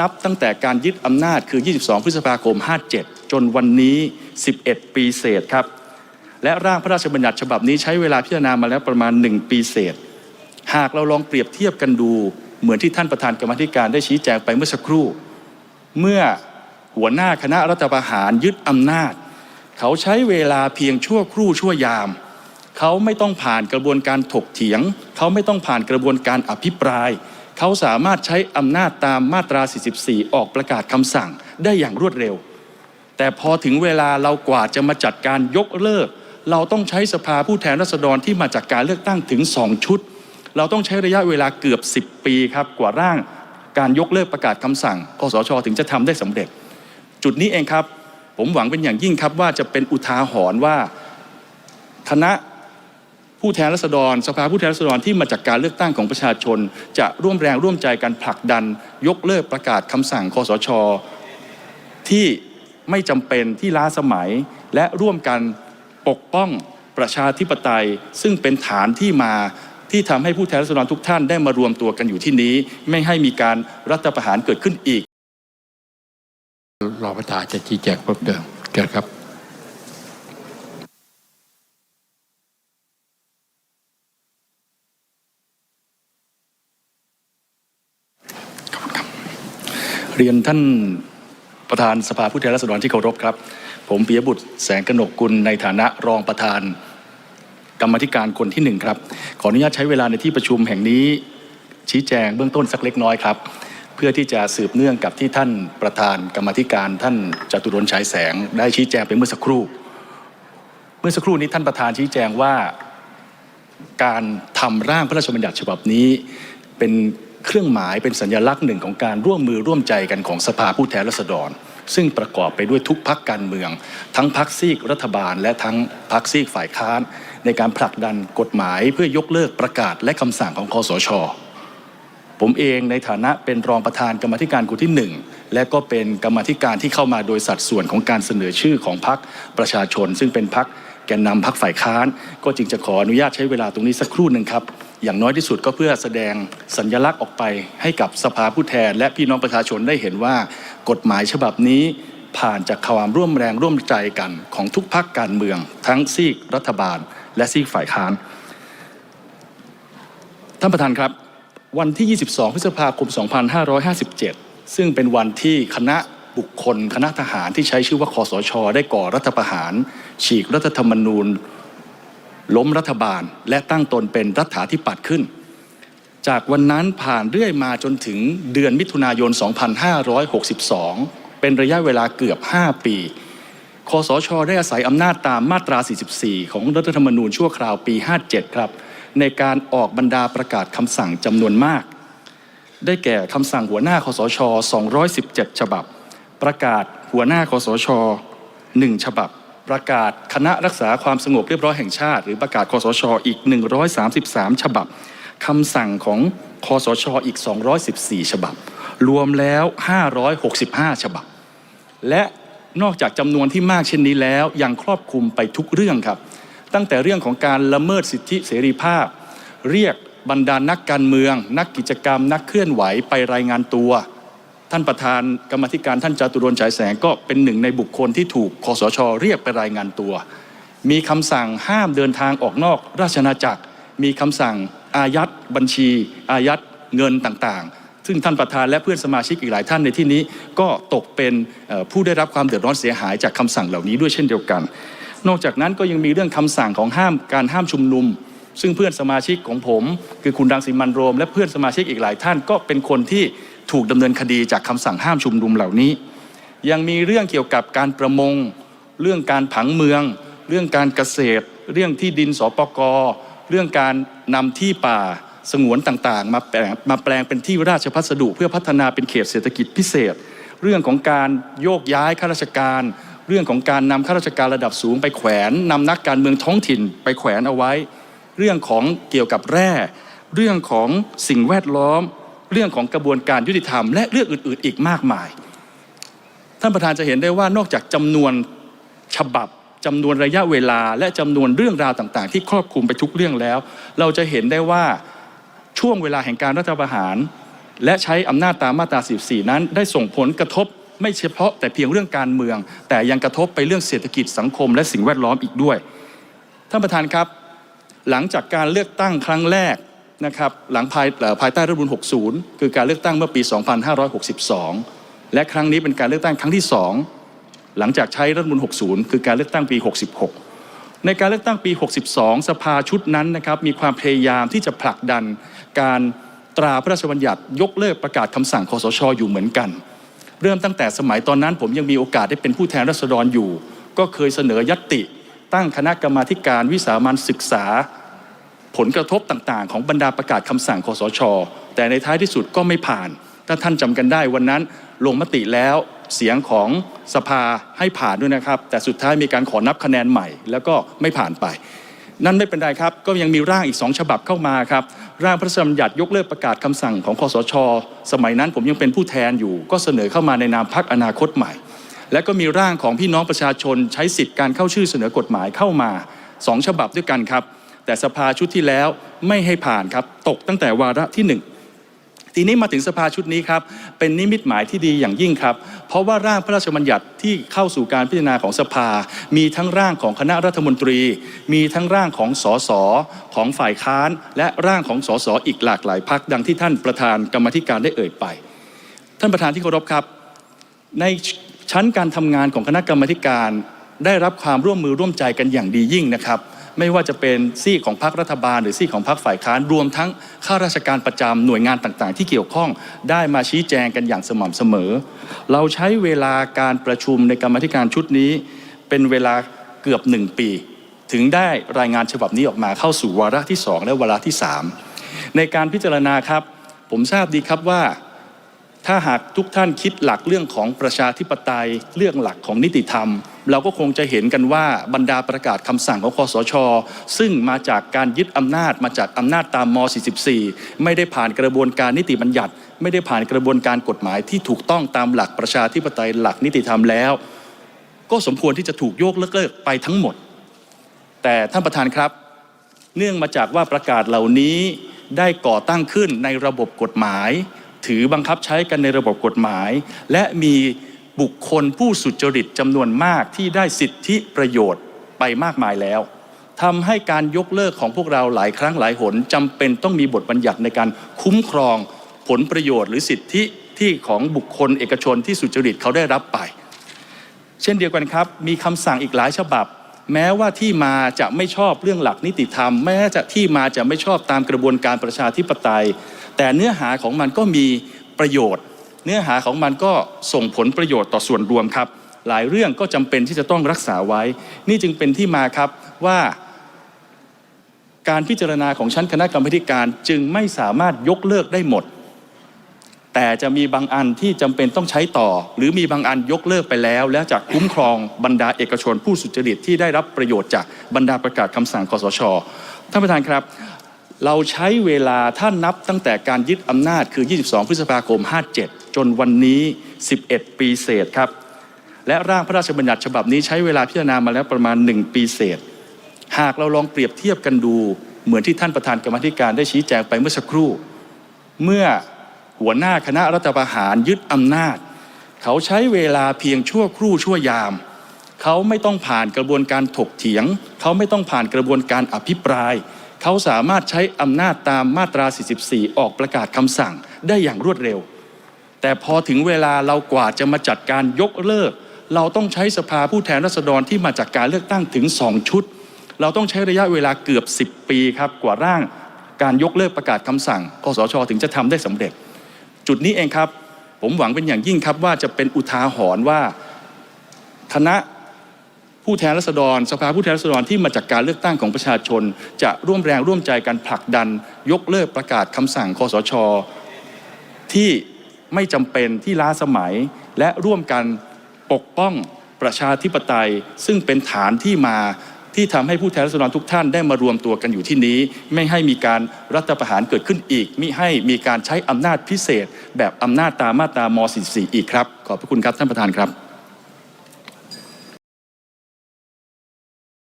นับตั้งแต่การยึดอำนาจคือ 22 พฤษภาคม 57 จนวันนี้ 11 ปีเศษครับ และร่างพระราชบัญญัติฉบับนี้ใช้เวลาพิจารณามาแล้วประมาณ 1 ปีเศษ หากเราลองเปรียบเทียบกันดู เหมือนที่ท่านประธานกรรมธิการได้ชี้แจงไปเมื่อสักครู่ เมื่อหัวหน้าคณะรัฐประหารยึดอำนาจ เขาใช้เวลาเพียงชั่วครู่ชั่วยาม เขาไม่ต้องผ่านกระบวนการถกเถียง เขาไม่ต้องผ่านกระบวนการอภิปราย เขาสามารถใช้อำนาจตามมาตรา 44 ออกประกาศคำสั่งได้อย่างรวดเร็ว แต่พอถึงเวลาเรากว่าจะมาจัดการยกเลิก เราต้องใช้สภาผู้แทนราษฎรที่มาจากการเลือกตั้งถึง 2 ชุด เราต้องใช้ระยะเวลาเกือบ 10 ปีครับกว่าร่างการยกเลิกประกาศคำสั่งคสชถึงจะทำได้สำเร็จ จุดนี้เองครับ ผมหวังเป็นอย่างยิ่งครับว่าจะเป็นอุทาหรณ์ว่าคณะ ผู้แทนราษฎร สภาผู้แทนราษฎรที่มาจากการเลือกตั้งของประชาชน จะร่วมแรงร่วมใจกันผลักดัน ยกเลิกประกาศคำสั่งคอสช ที่ไม่จำเป็นที่ล้าสมัยและร่วมกันปกป้องประชาธิปไตย ซึ่งเป็นฐานที่มาที่ทำให้ผู้แทนราษฎรทุกท่านได้มารวมตัวกันอยู่ที่นี้ ไม่ให้มีการรัฐประหารเกิดขึ้นอีกรอประธานจะชี้แจงเพิ่มเติมเกิดครับ เรียนท่านประธานสภาผู้แทนราษฎรที่เคารพครับ ผมปิยบุตรแสงกนกกุลในฐานะรองประธาน กรรมธิการคนที่หนึ่งครับ ขออนุญาตใช้เวลาในที่ประชุมแห่งนี้ชี้แจงเบื้องต้นสักเล็กน้อยครับ เพื่อที่จะสืบเนื่องกับที่ท่านประธานกรรมธิการ ท่านจตุรนฉายแสง ได้ชี้แจงไปเมื่อสักครู่ เมื่อสักครู่นี้ท่านประธานชี้แจงว่า การทำร่างพระราชบัญญัติฉบับนี้เป็น เครื่องหมายเป็นสัญลักษณ์หนึ่งของการร่วมมือร่วมใจกันของสภาผู้แทนราษฎร ซึ่งประกอบไปด้วยทุกพักการเมือง ทั้งพักซีกรัฐบาล และทั้งพักซีกฝ่ายค้าน ในการผลักดันกฎหมายเพื่อยกเลิกประกาศและคำสั่งของคอสชผมเองในฐานะเป็นรองประธานกรรมธิการคนที่หนึ่งและก็เป็นกรรมธิการที่เข้ามาโดยสัดส่วนของการเสนอชื่อของพรรคประชาชน ซึ่งเป็นพรรคแกนนำพรรคฝ่ายค้าน ก็จึงจะขออนุญาตใช้เวลาตรงนี้สักครู่หนึ่งครับ อย่างน้อยที่สุดก็เพื่อแสดงสัญญลักษณ์ออกไปให้กับสภาผู้แทน และพี่น้องประชาชนได้เห็นว่ากฎหมายฉบับนี้ผ่านจากความร่วมแรงร่วมใจกันของทุกพรรคการเมือง ทั้งซีกรัฐบาล และซีกฝ่ายค้าน ท่านประธานครับ วันที่ 22 พฤษภาคม 2557 ซึ่งเป็นวันที่คณะบุคคล คณะทหารที่ใช้ชื่อว่าคอสช ได้ก่อรัฐประหาร ฉีกรัฐธรรมนูญ ล้มรัฐบาลและตั้งตนเป็นรัฐาธิปัตย์ขึ้น จากวันนั้นผ่านเรื่อยมาจนถึงเดือนมิถุนายน 2562 เป็นระยะเวลาเกือบ 5 ปีคอสช ได้อาศัยอำนาจตามมาตรา 44 ของรัฐธรรมนูญชั่วคราวปี 57 ครับ ในการออกบรรดาประกาศคำสั่งจำนวนมาก ได้แก่คำสั่งหัวหน้าคอสช 217 ฉบับ ประกาศหัวหน้าคอสช 1 ฉบับ ประกาศคณะรักษาความสงบเรียบร้อยแห่งชาติ หรือประกาศคอสชอีก 133 ฉบับคำสั่งของคอสชอีก 214 ฉบับ รวมแล้ว 565 ฉบับ และนอกจากจำนวนที่มากเช่นนี้แล้ว ยังครอบคลุมไปทุกเรื่องครับ ตั้งแต่เรื่องของการละเมิดสิทธิเสรีภาพ เรียกบรรดานักการเมือง นักกิจกรรม นักเคลื่อนไหวไปรายงานตัว ท่านประธานกรรมธิการท่านจตุรนฉายแสงก็เป็นหนึ่งในบุคคลที่ถูกคอสชเรียกไปรายงานตัว มีคำสั่งห้ามเดินทางออกนอกราชอาจักร มีคำสั่งอายัดบัญชี อายัดเงินต่างๆ ซึ่งท่านประธานและเพื่อนสมาชิกอีกหลายท่านในที่นี้ก็ตกเป็นผู้ได้รับความเดือดร้อนเสียหายจากคำสั่งเหล่านี้ด้วยเช่นเดียวกัน นอกจากนั้นก็ยังมีเรื่องคำสั่งของห้ามการห้ามชุมนุมซึ่งเพื่อนสมาชิกของผม คือคุณรังสิมันโรม และเพื่อนสมาชิกอีกหลายท่านก็เป็นคนที่ ถูกดำเนินคดีจากคำสั่งห้ามชุมนุมเหล่านี้ ยังมีเรื่องเกี่ยวกับการประมง เรื่องการผังเมือง เรื่องการเกษตร เรื่องที่ดินสปกเรื่องการนำที่ป่าสงวนต่างๆ มาแปลงมาแปลงเป็นที่ราชพัสดุ เพื่อพัฒนาเป็นเขตเศรษฐกิจพิเศษ เรื่องของการโยกย้ายข้าราชการ เรื่องของการนำข้าราชการระดับสูงไปแขวนนำนักการเมืองท้องถิ่นไปแขวนเอาไว้ เรื่องของเกี่ยวกับแร่ เรื่องของสิ่งแวดล้อม เรื่องของกระบวนการยุติธรรม และเรื่องอื่นๆ อีกมากมาย ท่านประธานจะเห็นได้ว่านอกจากจำนวนฉบับจำนวนระยะเวลาและจำนวนเรื่องราวต่างๆ ที่ครอบคลุมไปทุกเรื่องแล้ว เราจะเห็นได้ว่าช่วงเวลาแห่งการรัฐประหาร และใช้อำนาจตามมาตรา 14 นั้น ได้ส่งผลกระทบไม่เฉพาะแต่เพียงเรื่องการเมือง แต่ยังกระทบไปเรื่องเศรษฐกิจสังคม และสิ่งแวดล้อมอีกด้วย ท่านประธานครับ หลังจากการเลือกตั้งครั้งแรก นะครับหลังภายภายใต้รัฐธรรมนูล60 คือการเลือกตั้งเมื่อปี 2562 และครั้งนี้เป็นการเลือกตั้งครั้งที่ 2 หลังจากใช้รัฐธรรมนูล60 คือการเลือกตั้งปี 66 ในการเลือกตั้งปี 62 สภาชุดนั้นนะครับมีความพยายามที่จะผลักดันการตราพระราชบัญญัติยกเลิกประกาศคำสั่งคอสชอยู่เหมือนกัน เริ่มตั้งแต่สมัยตอนนั้นผมยังมีโอกาสได้เป็นผู้แทนราษฎรอยู่ ก็เคยเสนอยัตติ ตั้งคณะกรรมาการวิสามันศึกษา ผลกระทบต่างๆ ของบรรดาประกาศคำสั่งคอสช แต่ในท้ายที่สุดก็ไม่ผ่าน ถ้าท่านจำกันได้วันนั้นลงมติแล้วเสียงของสภาให้ผ่านด้วยนะครับ แต่สุดท้ายมีการขอนับคะแนนใหม่ แล้วก็ไม่ผ่านไป นั่นไม่เป็นไรครับ ก็ยังมีร่างอีกสองฉบับเข้ามาครับ ร่างพระราชบัญญัติยกเลิกประกาศคำสั่งของคอสช สมัยนั้นผมยังเป็นผู้แทนอยู่ ก็เสนอเข้ามาในนามพักอนาคตใหม่ และก็มีร่างของพี่น้องประชาชนใช้สิทธิ์การเข้าชื่อเสนอกฎหมายเข้ามาสองฉบับด้วยกันครับ แต่สภาชุดที่แล้วไม่ให้ผ่านครับ ตกตั้งแต่วาระที่หนึ่งทีนี้มาถึงสภาชุดนี้ครับ เป็นนิมิตหมายที่ดีอย่างยิ่งครับ เพราะว่าร่างพระราชบัญญัติที่เข้าสู่การพิจารณาของสภา มีทั้งร่างของคณะรัฐมนตรี มีทั้งร่างของสสของฝ่ายค้าน และร่างของสสอีกหลากหลายพักดังที่ท่านประธานกรรมธิการได้เอ่ยไป ท่านประธานที่เคารพครับ ในชั้นการทำงานของคณะกรรมธิการ ได้รับความร่วมมือร่วมใจกันอย่างดียิ่งนะครับ ไม่ว่าจะเป็นซี่ของพรรครัฐบาล หรือซี่ของพรรคฝ่ายค้านรวมทั้งข้าราชการประจำหน่วยงานต่างๆ ที่เกี่ยวข้องได้มาชี้แจงกันอย่างสม่ำเสมอ เราใช้เวลาการประชุมในกรรมธิการชุดนี้ เป็นเวลาเกือบหนึ่งปี ถึงได้รายงานฉบับนี้ออกมาเข้าสู่วาระที่สองและวาระที่สามในการพิจารณาครับ ผมทราบดีครับว่าถ้าหากทุกท่านคิดหลักเรื่องของประชาธิปไตยเรื่องหลักของนิติธรรม เราก็คงจะเห็นกันว่าบรรดาประกาศคำสั่งของคอสช ซึ่งมาจากการยึดอำนาจมาจากอำนาจตามม 44 ไม่ได้ผ่านกระบวนการนิติบัญญัติ ไม่ได้ผ่านกระบวนการกฎหมายที่ถูกต้องตามหลักประชาธิปไตยหลักนิติธรรมแล้ว ก็สมควรที่จะถูกโยกเลิกไปทั้งหมด แต่ท่านประธานครับ เนื่องมาจากว่าประกาศเหล่านี้ได้ก่อตั้งขึ้นในระบบกฎหมาย ถือบังคับใช้กันในระบบกฎหมาย และมี บุคคลผู้สุจริตจำนวนมากที่ได้สิทธิประโยชน์ไปมากมายแล้วทำให้การยกเลิกของพวกเราหลายครั้งหลายหนจำเป็นต้องมีบทบัญญัติในการคุ้มครองผลประโยชน์ หรือสิทธิที่ของบุคคลเอกชนที่สุจริตเขาได้รับไป เช่นเดียวกันครับ มีคำสั่งอีกหลายฉบับ แม้ว่าที่มาจะไม่ชอบเรื่องหลักนิติธรรม แม้จะที่มาจะไม่ชอบตามกระบวนการประชาธิปไตย แต่เนื้อหาของมันก็มีประโยชน์ เนื้อหาของมันก็ส่งผลประโยชน์ต่อส่วนรวมครับ หลายเรื่องก็จำเป็นที่จะต้องรักษาไว้ นี่จึงเป็นที่มาครับว่า การพิจารณาของชั้นคณะกรรมาธิการจึงไม่สามารถยกเลิกได้หมด แต่จะมีบางอันที่จำเป็นต้องใช้ต่อ หรือมีบางอันยกเลิกไปแล้ว แล้วจะคุ้มครองบรรดาเอกชนผู้สุจริตที่ได้รับประโยชน์จากบรรดาประกาศคำสั่งคอสชท่านประธานครับ เราใช้เวลาท่านนับตั้งแต่การยึดอำนาจคือ 22 พฤษภาคม 57 จนวันนี้ 11 ปีเศษครับ และร่างพระราชบัญญัติฉบับนี้ใช้เวลาพิจารณามาแล้วประมาณ 1 ปีเศษ หากเราลองเปรียบเทียบกันดู เหมือนที่ท่านประธานกรรมธิการได้ชี้แจงไปเมื่อสักครู่ เมื่อหัวหน้าคณะรัฐประหารยึดอำนาจ เขาใช้เวลาเพียงชั่วครู่ชั่วยาม เขาไม่ต้องผ่านกระบวนการถกเถียง เขาไม่ต้องผ่านกระบวนการอภิปราย เขาสามารถใช้อำนาจตามมาตรา 44 ออกประกาศคำสั่งได้อย่างรวดเร็ว แต่พอถึงเวลาเรากว่าจะมาจัดการยกเลิก เราต้องใช้สภาผู้แทนราษฎรที่มาจากการเลือกตั้งถึง 2 ชุด เราต้องใช้ระยะเวลาเกือบ 10 ปีครับกว่าร่างการยกเลิกประกาศคำสั่งคสชถึงจะทำได้สำเร็จ จุดนี้เองครับ ผมหวังเป็นอย่างยิ่งครับว่าจะเป็นอุทาหรณ์ว่าคณะ ผู้แทนราษฎรสภาผู้แทนราษฎรที่มาจากการเลือกตั้งของประชาชน จะร่วมแรงร่วมใจกันผลักดัน ยกเลิกประกาศคำสั่งคอสช ที่ไม่จำเป็นที่ล้าสมัยและร่วมกันปกป้องประชาธิปไตย ซึ่งเป็นฐานที่มาที่ทำให้ผู้แทนราษฎรทุกท่านได้มารวมตัวกันอยู่ที่นี้ ไม่ให้มีการรัฐประหารเกิดขึ้นอีก มิให้มีการใช้อำนาจพิเศษ แบบอำนาจตามมาตราม .44 อีกครับ ขอบพระคุณครับท่านประธานครับ